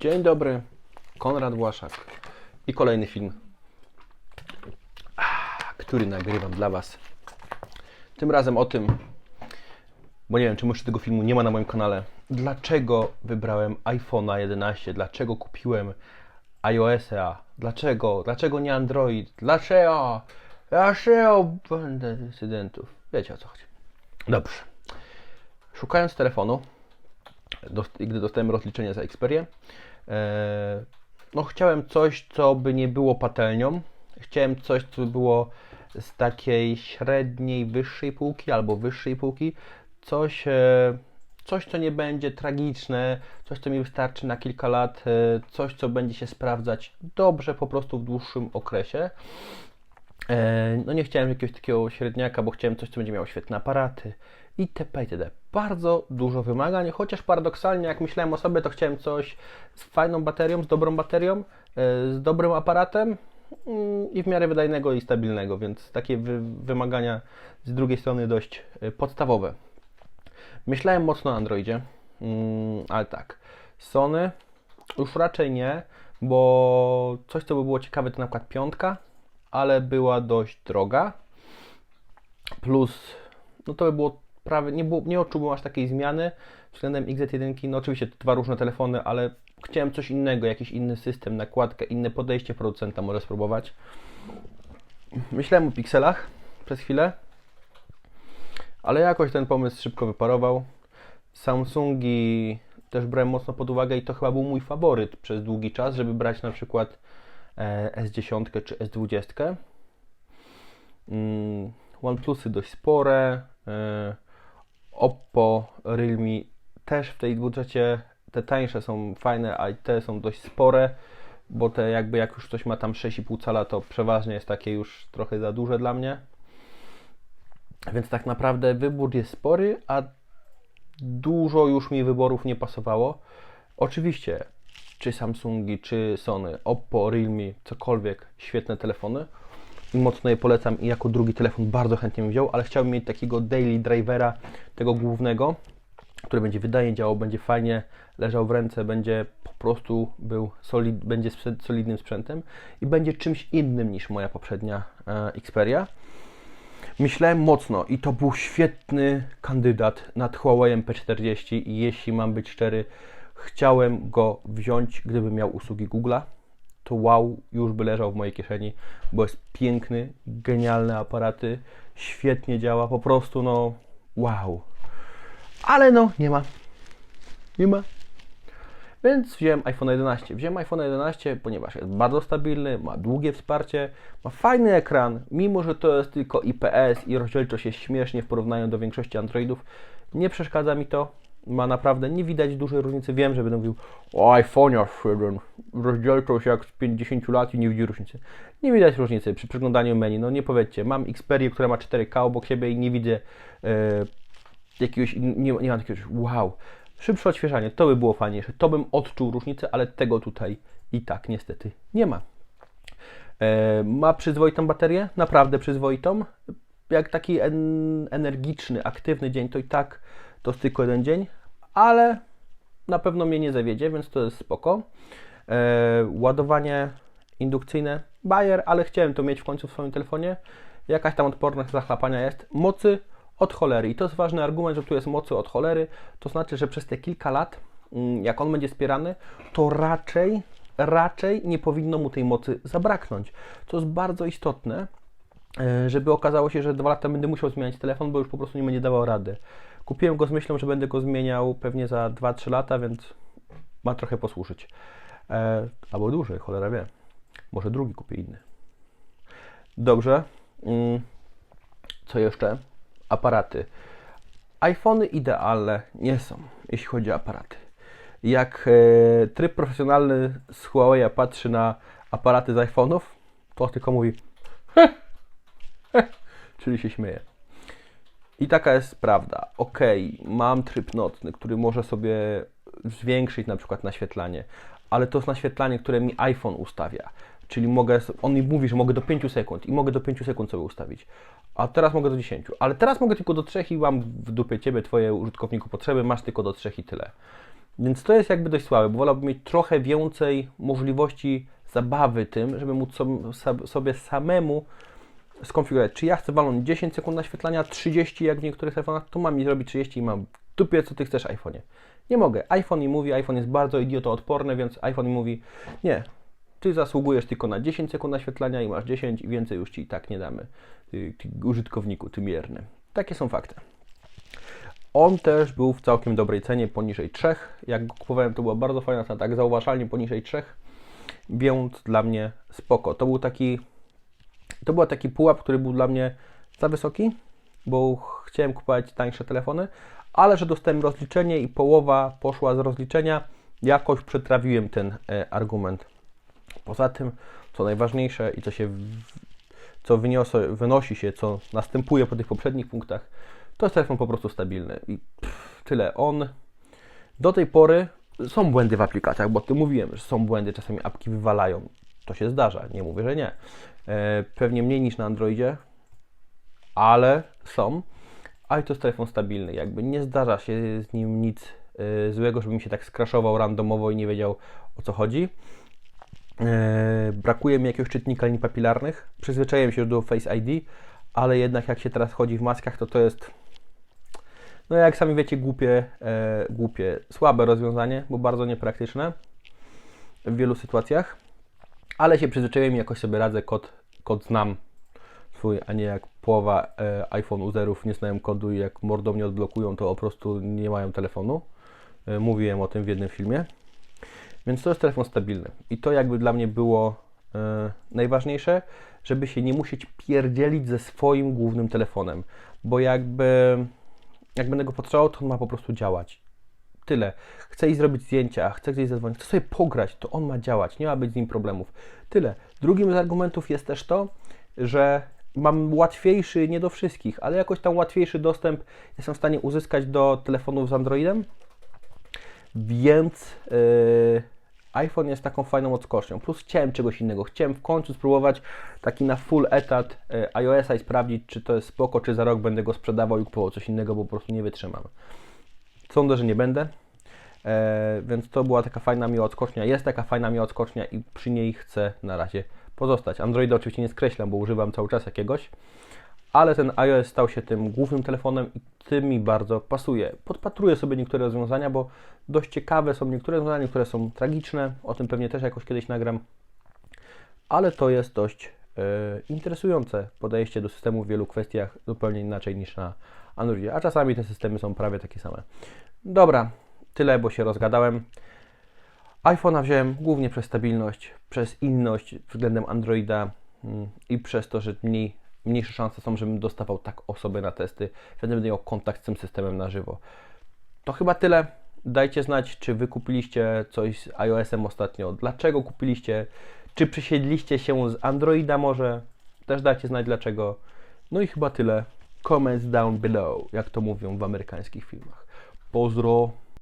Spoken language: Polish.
Dzień dobry, Konrad Błaszak i kolejny film, który nagrywam dla Was. Tym razem o tym, bo nie wiem, czy jeszcze tego filmu nie ma na moim kanale, dlaczego wybrałem iPhone'a 11, dlaczego kupiłem iOS-a, dlaczego, dlaczego nie Android, dlaczego, dlaczego będę decydentów. Wiecie o co chodzi. Dobrze. Szukając telefonu, gdy dostałem rozliczenie za Xperię, e, no chciałem coś, co by nie było patelnią. Chciałem coś, co by było z takiej średniej, wyższej półki albo wyższej półki. Coś, e, coś co nie będzie tragiczne, coś, co mi wystarczy na kilka lat, e, coś, co będzie się sprawdzać dobrze po prostu w dłuższym okresie. No nie chciałem jakiegoś takiego średniaka, bo chciałem coś, co będzie miało świetne aparaty itp. itd. Bardzo dużo wymagań, chociaż paradoksalnie jak myślałem o sobie, to chciałem coś z fajną baterią, z dobrą baterią, e, z dobrym aparatem mm, i w miarę wydajnego i stabilnego, więc takie wy wymagania z drugiej strony dość e, podstawowe. Myślałem mocno o Androidzie, mm, ale tak, Sony już raczej nie, bo coś, co by było ciekawe, to na przykład piątka, ale była dość droga. Plus, no to by było prawie, nie, było, nie odczułbym aż takiej zmiany względem XZ1. No oczywiście to dwa różne telefony, ale chciałem coś innego, jakiś inny system, nakładkę, inne podejście producenta może spróbować. Myślałem o pikselach przez chwilę, ale jakoś ten pomysł szybko wyparował. Samsungi też brałem mocno pod uwagę i to chyba był mój faworyt przez długi czas, żeby brać na przykład e, S10 czy S20. Mm, OnePlusy dość spore. Oppo, Realme też w tej budżecie te tańsze są fajne, a te są dość spore, bo te jakby jak już ktoś ma tam 6,5 cala, to przeważnie jest takie już trochę za duże dla mnie. Więc tak naprawdę wybór jest spory, a dużo już mi wyborów nie pasowało. Oczywiście, czy Samsungi, czy Sony, Oppo, Realme, cokolwiek, świetne telefony i mocno je polecam i jako drugi telefon bardzo chętnie bym wziął, ale chciałbym mieć takiego daily drivera, tego głównego, który będzie wydajnie działał, będzie fajnie leżał w ręce, będzie po prostu był solid, będzie solidnym sprzętem i będzie czymś innym niż moja poprzednia e, Xperia. Myślałem mocno i to był świetny kandydat nad Huawei P40 i jeśli mam być szczery, chciałem go wziąć, gdybym miał usługi Google'a. To wow, już by leżał w mojej kieszeni, bo jest piękny, genialne aparaty, świetnie działa, po prostu no wow. Ale no, nie ma. Nie ma. Więc wziąłem iPhone 11. Wziąłem iPhone 11, ponieważ jest bardzo stabilny, ma długie wsparcie, ma fajny ekran, mimo że to jest tylko IPS i rozdzielczość jest śmiesznie w porównaniu do większości Androidów. Nie przeszkadza mi to. Ma naprawdę, nie widać dużej różnicy. Wiem, że będę mówił o iPhone'ie 7, rozdzielczość jak z 50 lat i nie widzi różnicy. Nie widać różnicy przy przeglądaniu menu. No nie powiedzcie, mam Xperię, która ma 4K obok siebie i nie widzę e, jakiegoś, nie, nie mam jakiegoś wow. Szybsze odświeżanie, to by było fajniejsze, to bym odczuł różnicę, ale tego tutaj i tak niestety nie ma. E, ma przyzwoitą baterię, naprawdę przyzwoitą. Jak taki en, energiczny, aktywny dzień, to i tak to jest tylko jeden dzień, ale na pewno mnie nie zawiedzie, więc to jest spoko. E, ładowanie indukcyjne, Bayer, ale chciałem to mieć w końcu w swoim telefonie. Jakaś tam odporność zachlapania jest. Mocy od cholery. I to jest ważny argument, że tu jest mocy od cholery. To znaczy, że przez te kilka lat, mm, jak on będzie wspierany, to raczej, raczej nie powinno mu tej mocy zabraknąć. To jest bardzo istotne, e, żeby okazało się, że dwa lata będę musiał zmieniać telefon, bo już po prostu nie będzie dawał rady. Kupiłem go z myślą, że będę go zmieniał pewnie za 2-3 lata, więc ma trochę posłużyć. E, albo dłużej, cholera wie. Może drugi kupię inny. Dobrze. Mm, Co jeszcze? Aparaty. iPhony idealne nie są, jeśli chodzi o aparaty. Jak e, tryb profesjonalny z Huawei patrzy na aparaty z iPhone'ów, to tylko mówi czyli się śmieje. I taka jest prawda. Ok, mam tryb nocny, który może sobie zwiększyć na przykład naświetlanie, ale to jest naświetlanie, które mi iPhone ustawia. Czyli mogę, on mi mówi, że mogę do 5 sekund i mogę do 5 sekund sobie ustawić. A teraz mogę do 10. Ale teraz mogę tylko do 3 i mam w dupie ciebie, twoje użytkowniku potrzeby, masz tylko do 3 i tyle. Więc to jest jakby dość słabe, bo wolałbym mieć trochę więcej możliwości zabawy tym, żeby móc sobie samemu skonfigurować, czy ja chcę walnąć 10 sekund naświetlania, 30 jak w niektórych telefonach, to mam mi zrobić 30 i mam w dupie, co Ty chcesz iPhone'ie. Nie mogę. iPhone mi mówi, iPhone jest bardzo idiotoodporny, więc iPhone mi mówi, nie, Ty zasługujesz tylko na 10 sekund naświetlania i masz 10 i więcej już Ci i tak nie damy. Ty, ty użytkowniku, Ty mierny. Takie są fakty. On też był w całkiem dobrej cenie, poniżej 3. Jak go kupowałem, to była bardzo fajna cena, tak zauważalnie poniżej 3, więc dla mnie spoko. To był taki, to był taki pułap, który był dla mnie za wysoki, bo chciałem kupować tańsze telefony, ale że dostałem rozliczenie i połowa poszła z rozliczenia, jakoś przetrawiłem ten e, argument. Poza tym, co najważniejsze i co się co wyniosło, wynosi się, co następuje po tych poprzednich punktach, to jest telefon po prostu stabilny. I pff, tyle. On do tej pory są błędy w aplikacjach, bo o tym mówiłem, że są błędy, czasami apki wywalają. To się zdarza, nie mówię, że nie. E, pewnie mniej niż na Androidzie, ale są. Ale to jest telefon stabilny, jakby nie zdarza się z nim nic e, złego, żeby mi się tak skraszował randomowo i nie wiedział o co chodzi. E, brakuje mi jakiegoś czytnika linii papilarnych. Przyzwyczaiłem się już do Face ID, ale jednak jak się teraz chodzi w maskach, to to jest, no jak sami wiecie, głupie, głupie, słabe rozwiązanie, bo bardzo niepraktyczne w wielu sytuacjach. Ale się przyzwyczaiłem i jakoś sobie radzę, kod, kod znam swój, a nie jak połowa e, iPhone userów nie znają kodu i jak mordą nie odblokują, to po prostu nie mają telefonu. E, mówiłem o tym w jednym filmie. Więc to jest telefon stabilny. I to jakby dla mnie było e, najważniejsze, żeby się nie musieć pierdzielić ze swoim głównym telefonem. Bo jakby jak będę go potrzebował, to on ma po prostu działać. Tyle. Chcę iść zrobić zdjęcia, chcę gdzieś zadzwonić, chcę sobie pograć, to on ma działać, nie ma być z nim problemów. Tyle. Drugim z argumentów jest też to, że mam łatwiejszy, nie do wszystkich, ale jakoś tam łatwiejszy dostęp jestem w stanie uzyskać do telefonów z Androidem, więc yy, iPhone jest taką fajną odskocznią. Plus chciałem czegoś innego. Chciałem w końcu spróbować taki na full etat yy, iOS-a i sprawdzić, czy to jest spoko, czy za rok będę go sprzedawał i kupował coś innego, bo po prostu nie wytrzymam. Sądzę, że nie będę. E, więc to była taka fajna miła odskocznia. Jest taka fajna miła odskocznia i przy niej chcę na razie pozostać. Androida oczywiście nie skreślam, bo używam cały czas jakiegoś, ale ten iOS stał się tym głównym telefonem i tym mi bardzo pasuje. Podpatruję sobie niektóre rozwiązania, bo dość ciekawe są niektóre rozwiązania, które są tragiczne. O tym pewnie też jakoś kiedyś nagram, ale to jest dość e, interesujące podejście do systemu w wielu kwestiach zupełnie inaczej niż na Androidzie, a czasami te systemy są prawie takie same. Dobra, tyle, bo się rozgadałem. iPhone'a wziąłem głównie przez stabilność, przez inność względem Androida mm, i przez to, że mniej, mniejsze szanse są, żebym dostawał tak osoby na testy, że będę miał kontakt z tym systemem na żywo. To chyba tyle. Dajcie znać, czy wy kupiliście coś z iOS-em ostatnio, dlaczego kupiliście, czy przesiedliście się z Androida może, też dajcie znać dlaczego. No i chyba tyle. Comments down below, jak to mówią w amerykańskich filmach. Pozdro!